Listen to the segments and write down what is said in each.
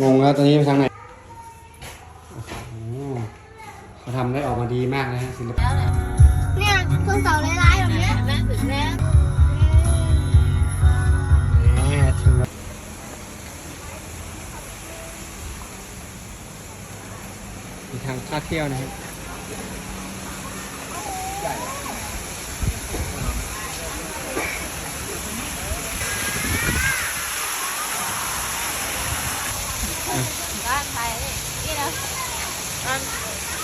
งงแล้วตอนนี้ไปทางไหนโอ้โหเขาทำได้ออกมาดีมากนะฮะศิลปะเนี่ยคนเสาลายๆแบบเนี้ยแม่ถึงแล้วมีทางท่าเที่ยวนะครับอะ บ้านไทยนี่นี่นะ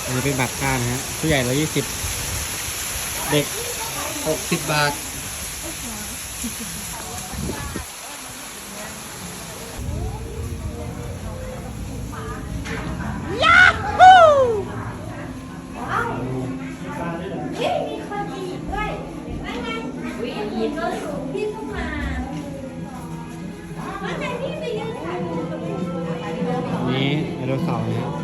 อันนี้เป็นบัตรค่านะฮะผู้ใหญ่ร้อยยี่สิบเด็กหกสิบบาท นี้ไดโนเสาร์นะฮะ oh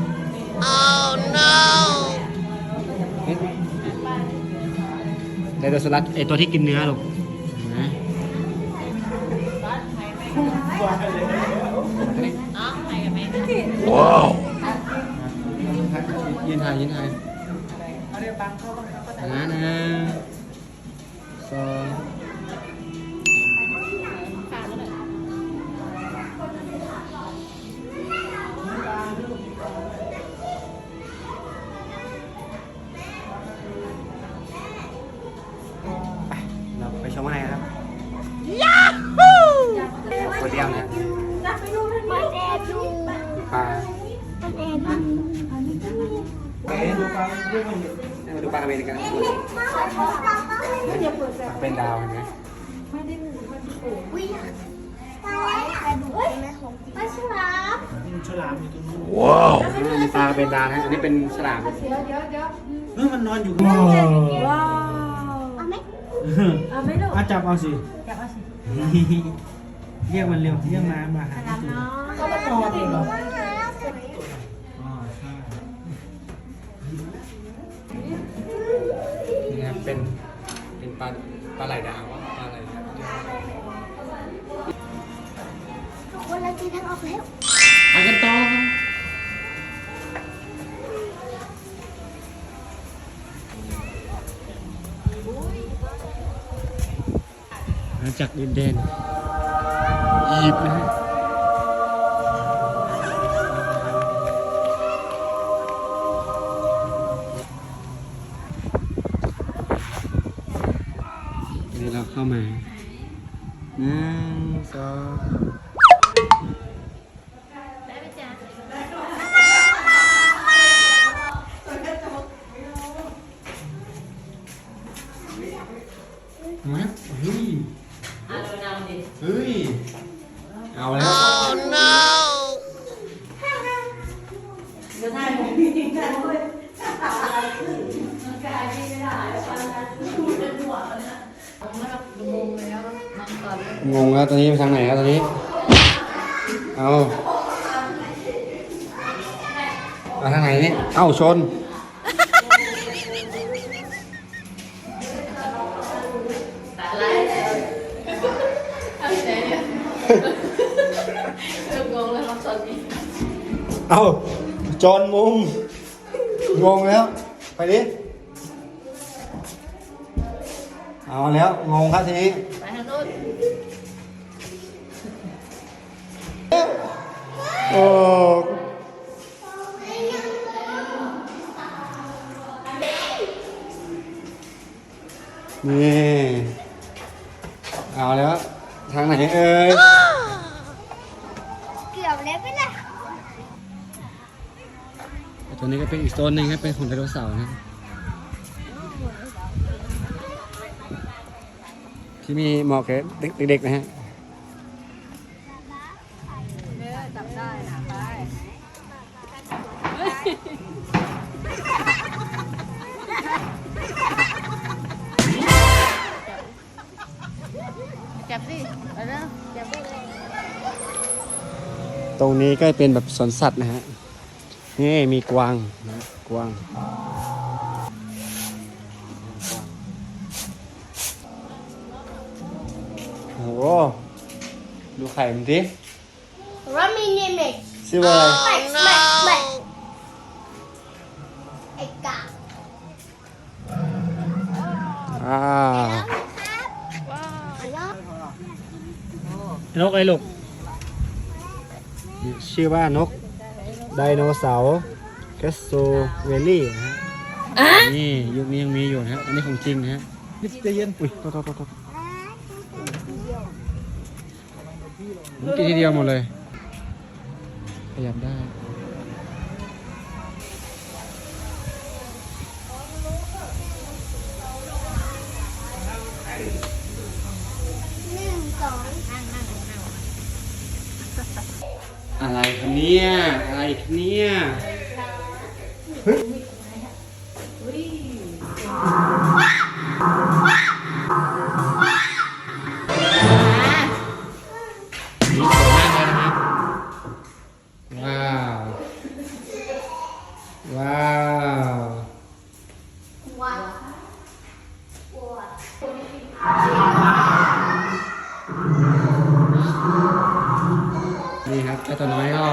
ดโนเสาร์ไอตัวที่กินเนื้อลูกเห็นไหมอ๋อไทยกับแม่ยืนถ่ายยืนถ่ายนะนะสอง มาแดดดูปลามาแดดดูเอ๊ะดูปลาดูปลากระเบนกันเป็นดาวเห็นไหมอุ้ยปลาอะไรดูไหมของจริงปลาฉลามอ่ามีปลากระเบนดาวนะอันนี้เป็นฉลามเฮ้ยมันนอนอยู่เอาไหมอาจับเอาสิจับเอาสิ เรียกมันเร็วเรียกมามาหาที่ตัวก็มันนอนเองเหรอว่ายน้ำสวยอ๋อใช่นี่นะครับเป็นเป็นปลาปลาไหลดาวอะปลาไหลดาวคนละทีทางออกแล้วไปกันต่อมาจากดินแดนอี ยีบนะฮะนี่เราเข้ามาหนึ่งสอง งงแล้วตอนนี้ไปทางไหนแล้วตอนนี้ เอาเอาทางไหนนี่ เอ้าชนเอา จอนมุมงงแล้ว ไปดิ เอาแล้ว งงครับทีนี้ไปทางนู้นโอ้นี่เอาแล้ว ทางไหนเอ่ย เกือบแล้วไปละ ตัวนี้ก็เป็นอีกโซนหนึ่งครับเป็นของไดโนเสาร์นะที่มีเหมาะแก่เด็กๆนะฮะจับได้นะไปจับสิไปแล้วจับได้เลยตรงนี้ก็เป็นแบบสวนสัตว์นะฮะ นี่มีกวางนะกวางโอ้โหดูไข่มันดิว่ามีเนมิกชื่อว่าอะไรไม่ไม่ไม่ไอ้กาอ่าอันยอดนกอะไรลูกชื่อว่านก ไดโนเสาร์แคสโซเวลลี่นะฮะนี่ยุคนี้ยังมีอยู่นะฮะ อันนี้ของจริงนะฮะนี่ใจเย็นอุ้ยโทษโทษโทษโทษผมกินทีเดียวหมดเลยขยับได้ อะไรคะเนี่ยอะไรคะเนี่ยนี่สวยมากเลยนะฮะว้าว ว้าววัน นี่ครับเจ้าตัวน้อยก็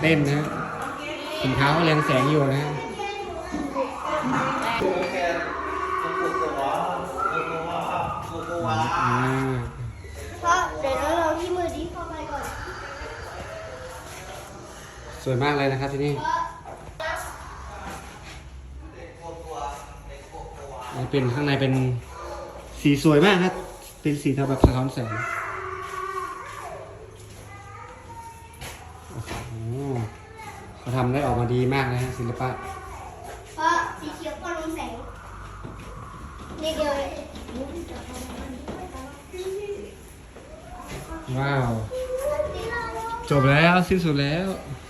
เต้นนะฮะถุงเท้าก็เรืองแสงอยู่นะฮะอ่าเพราะเดี๋ยวเราลองที่มือดิเข้าไปก่อนสวยมากเลยนะครับที่นี่นี่เป็นข้างในเป็นสีสวยมากครับ เป็นสีเทาแบบสะท้อนแสง เขาทำได้ออกมาดีมากนะฮะศิลปะ เพราะสีเขียวก็ลงแสงนี่เดียวเลยว้าว จบแล้วสิ้นสุดแล้วเ